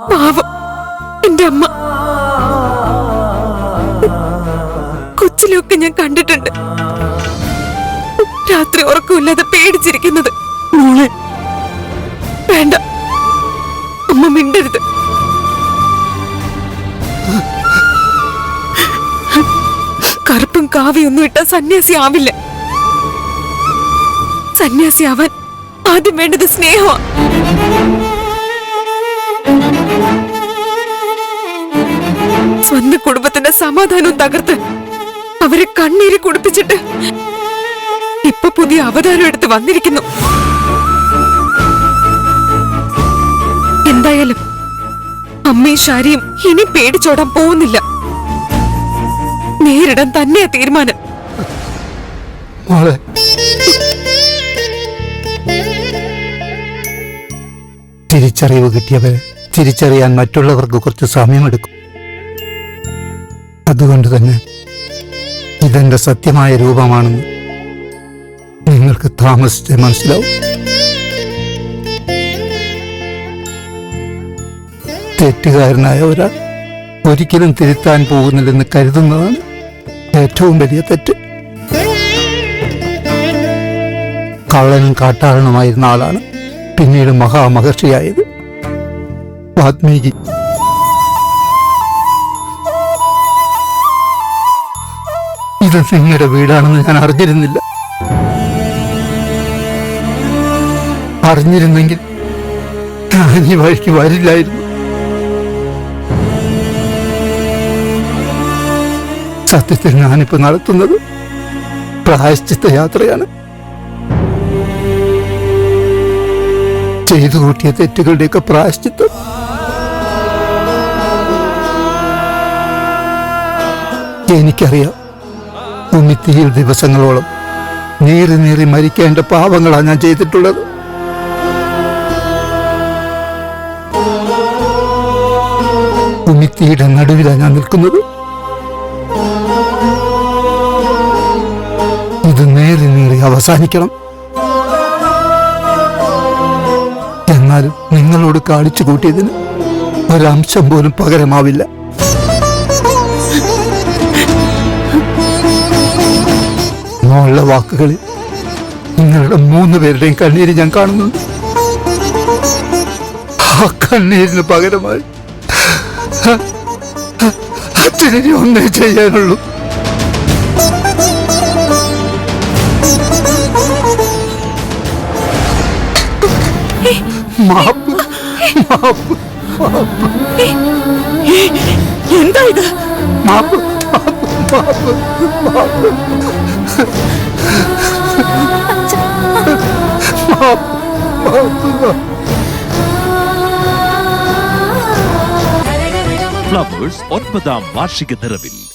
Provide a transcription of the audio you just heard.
പാവം. എന്റെ അമ്മ. കൊച്ചിലൊക്കെ ഞാൻ കണ്ടിട്ടുണ്ട്. രാത്രി ഉറക്കമില്ലാതെ പേടിച്ചിരിക്കുന്നത്. വേണ്ട. അമ്മ മിണ്ടരുത്. കറുപ്പും കാവിയൊന്നും ഇട്ട സന്യാസി ആവില്ല. സന്യാസി ആവാൻ ആദ്യം വേണ്ടത് സ്നേഹമാ. സ്വന്തം കുടുംബത്തിന്റെ സമാധാനവും തകർത്ത് അവരെ കണ്ണീര് കുടിപ്പിച്ചിട്ട് ഇപ്പൊ പുതിയ അവതാരം എടുത്ത് വന്നിരിക്കുന്നു. എന്തായാലും അമ്മയും ശാരിയും ഇനി പേടിച്ചോടാൻ പോകുന്നില്ല. നേരിടാൻ തന്നെയാ തീരുമാനം. തിരിച്ചറിവ് കിട്ടിയവരെ തിരിച്ചറിയാൻ മറ്റുള്ളവർക്ക് കുറച്ച് സമയമെടുക്കും. അതുകൊണ്ട് തന്നെ ഇതെന്റെ സത്യമായ രൂപമാണെന്ന് നിങ്ങൾക്ക് താമസിച്ച് മനസ്സിലാവും. തെറ്റുകാരനായ ഒരാൾ ഒരിക്കലും തിരുത്താൻ പോകുന്നില്ലെന്ന് കരുതുന്നതാണ് ഏറ്റവും വലിയ തെറ്റ്. കള്ളനും കാട്ടാളനുമായിരുന്ന ആളാണ് പിന്നീട് മഹാമഹർഷിയായത്. വാത്മീകി ഇത് നിങ്ങളുടെ വീടാണെന്ന് ഞാൻ അറിഞ്ഞിരുന്നില്ല. അറിഞ്ഞിരുന്നെങ്കിൽ ഈ വഴിക്ക് വരില്ലായിരുന്നു. സത്യത്തിൽ ഞാനിപ്പോ നടത്തുന്നത് പ്രായശ്ചിത്ത യാത്രയാണ്. ചെയ്തു കൂട്ടിയ തെറ്റുകളുടെയൊക്കെ പ്രായശ്ചിത്തം. എനിക്കറിയാം ഉമിത്തിയിൽ ദിവസങ്ങളോളം നീറി നീറി മരിക്കേണ്ട പാവങ്ങളാണ് ഞാൻ ചെയ്തിട്ടുള്ളത്. ഭൂമിത്തിയുടെ നടുവിലാണ് ഞാൻ നിൽക്കുന്നത്. ഇത് നേറി നേറി അവസാനിക്കണം. എന്നാലും നിങ്ങളോട് കാണിച്ചു കൂട്ടിയതിന് ഒരംശം പോലും പകരമാവില്ല. മോളുടെ വാക്കുകളിൽ നിങ്ങളുടെ മൂന്ന് പേരുടെയും കണ്ണീര് ഞാൻ കാണുന്നുണ്ട് ആ കണ്ണീരിന് പകരമായി അച്ഛനെ ഒന്നേ ചെയ്യാനുള്ളൂ. മാപ്പ് മാപ്പ് എന്താ ഇത്? മാപ്പ് മാപ്പ് മാപ്പ്. ഫ്ലവേഴ്സ് ഒൻപതാം വാർഷിക നിറവിൽ.